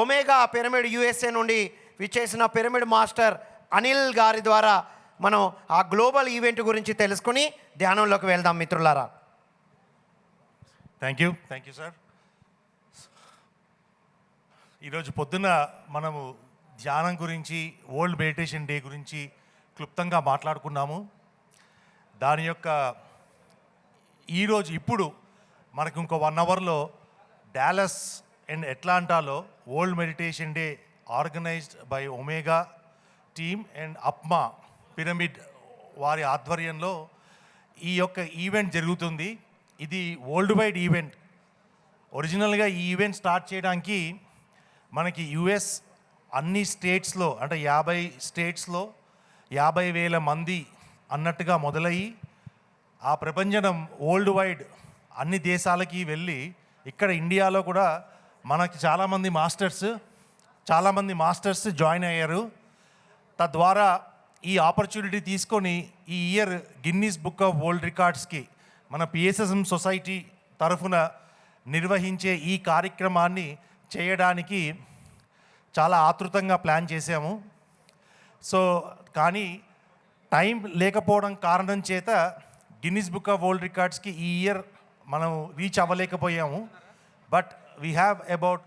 Omega pyramid USA నుండి విచ్చేసిన pyramid master Anil గారి ద్వారా మనం ఆ గ్లోబల్ ఈవెంట్ గురించి తెలుసుకుని ధ్యానంలోకి వెళ్దాం మిత్రులారా. Thank you thank you sir ఈరోజు పొద్దున్న మనము ధ్యానం గురించి వరల్డ్ మెడిటేషన్ డే గురించి క్లుప్తంగా మాట్లాడుకున్నాము. దాని యొక్క ఈరోజు ఇప్పుడు మనకు ఇంకో వన్ అవర్లో Dallas and ఎట్లాంటాలో world meditation day organized by Omega team and APMA pyramid వారి ఆధ్వర్యంలో ఈ యొక్క ఈవెంట్ జరుగుతుంది. ఇది వరల్డ్ వైడ్ ఈవెంట్ ఒరిజినల్గా ఈ ఈవెంట్ స్టార్ట్ చేయడానికి మనకి యుఎస్ అన్ని స్టేట్స్లో అంటే యాభై స్టేట్స్లో యాభై వేల మంది అన్నట్టుగా మొదలయ్యి ఆ ప్రపంచం వరల్డ్ వైడ్ అన్ని దేశాలకి వెళ్ళి ఇక్కడ ఇండియాలో కూడా మనకి చాలామంది మాస్టర్స్ చాలామంది మాస్టర్స్ జాయిన్ అయ్యారు. తద్వారా ఈ ఆపర్చునిటీ తీసుకొని ఈ year Guinness book of world రికార్డ్స్కి మన పిఎస్ఎస్ఎం సొసైటీ తరఫున నిర్వహించే ఈ కార్యక్రమాన్ని చేయడానికి చాలా ఆతృతంగా ప్లాన్ చేశాము. సో కానీ టైం లేకపోవడం కారణం చేత గిన్నీస్ బుక్ ఆఫ్ వరల్డ్ రికార్డ్స్కి ఈ ఇయర్ మనం reach అవ్వలేకపోయాము. But we have about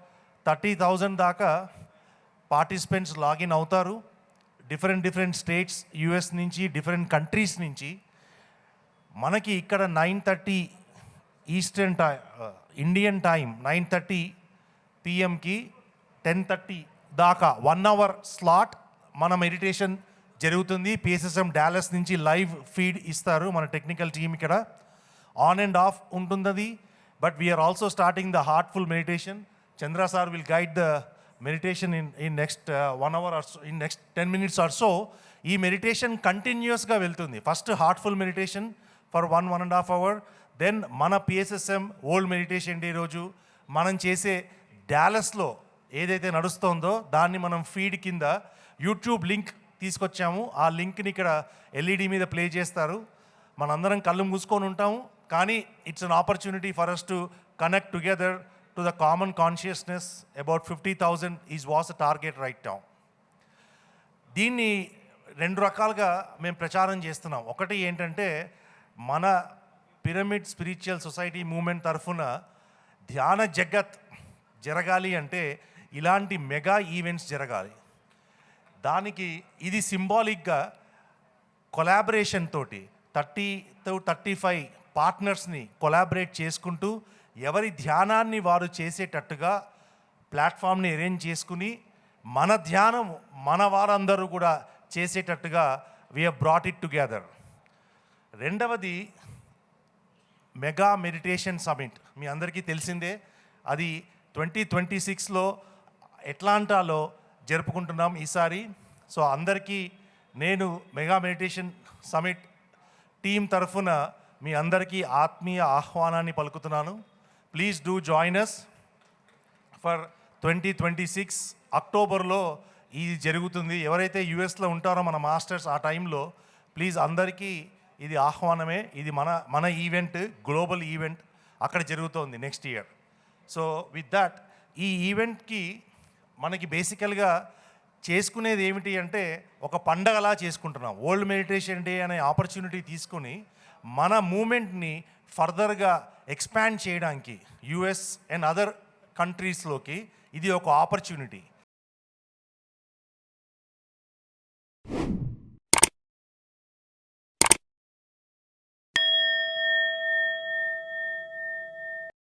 thirty thousand దాకా పార్టిసిపెంట్స్ లాగిన్ అవుతారు. డిఫరెంట్ డిఫరెంట్ స్టేట్స్ యుఎస్ నుంచి డిఫరెంట్ కంట్రీస్ నుంచి. మనకి ఇక్కడ nine thirty eastern time Indian time nine thirty పిఎంకి ten thirty దాకా వన్ అవర్ స్లాట్ మన మెడిటేషన్ జరుగుతుంది. పిఎస్ఎస్ఎం డాలస్ నుంచి లైవ్ ఫీడ్ ఇస్తారు మన టెక్నికల్ టీం ఇక్కడ. ఆన్ అండ్ ఆఫ్ ఉంటుంది but we're also starting the heartful meditation Chandra sir will guide the meditation in in next one hour or in next ten minutes or so ఈ meditation కంటిన్యూస్గా వెళ్తుంది. First heartful meditation for one one and half hour then మన PSSM old meditation day రోజు మనం చేసే డాలస్లో ఏదైతే నడుస్తోందో దాన్ని మనం ఫీడ్ కింద యూట్యూబ్ లింక్ తీసుకొచ్చాము. ఆ లింక్ని ఇక్కడ ఎల్ఈడి మీద ప్లే చేస్తారు. మనందరం కళ్ళు మూసుకొని ఉంటాము. కానీ it's an opportunity for us to connect together to the common consciousness about fifty thousand is was a target right town దీన్ని రెండు రకాలుగా మేము ప్రచారం చేస్తున్నాం. ఒకటి ఏంటంటే మన పిరమిడ్ స్పిరిచువల్ సొసైటీ మూమెంట్ తరఫున ధ్యాన జగత్ జరగాలి అంటే ఇలాంటి మెగా ఈవెంట్స్ జరగాలి. దానికి ఇది సింబాలిక్గా కొలాబరేషన్ తోటి థర్టీ థర్టీ ఫైవ్ పార్ట్నర్స్ని కొలాబరేట్ చేసుకుంటూ ఎవరి ధ్యానాన్ని వారు చేసేటట్టుగా ప్లాట్ఫామ్ని అరేంజ్ చేసుకుని మన ధ్యానం మన వారందరూ కూడా చేసేటట్టుగా వీ బ్రాట్ ఇట్ టుగెదర్ రెండవది మెగా మెడిటేషన్ సమిట్ మీ అందరికీ తెలిసిందే అది ట్వంటీ ట్వంటీ సిక్స్లో ఎట్లాంటాలో జరుపుకుంటున్నాం ఈసారి. సో అందరికీ నేను మెగా మెడిటేషన్ సమిట్ టీం తరఫున మీ అందరికీ ఆత్మీయ ఆహ్వానాన్ని పలుకుతున్నాను. Please do join us for twenty twenty six అక్టోబర్లో ఇది జరుగుతుంది. ఎవరైతే యుఎస్లో ఉంటారో మన మాస్టర్స్ ఆ టైంలో ప్లీజ్ అందరికీ ఇది ఆహ్వానమే. ఇది మన మన ఈవెంట్ గ్లోబల్ ఈవెంట్ అక్కడ జరుగుతోంది next year. So with that ఈ ఈవెంట్కి మనకి బేసికల్గా చేసుకునేది ఏమిటి అంటే ఒక పండగలా చేసుకుంటున్నాం. వరల్డ్ మెడిటేషన్ డే అనే ఆపర్చునిటీ తీసుకుని మన మూమెంట్ని ఫర్దర్గా ఎక్స్పాండ్ చేయడానికి యుఎస్ అండ్ అదర్ కంట్రీస్లోకి ఇది ఒక ఆపర్చునిటీ.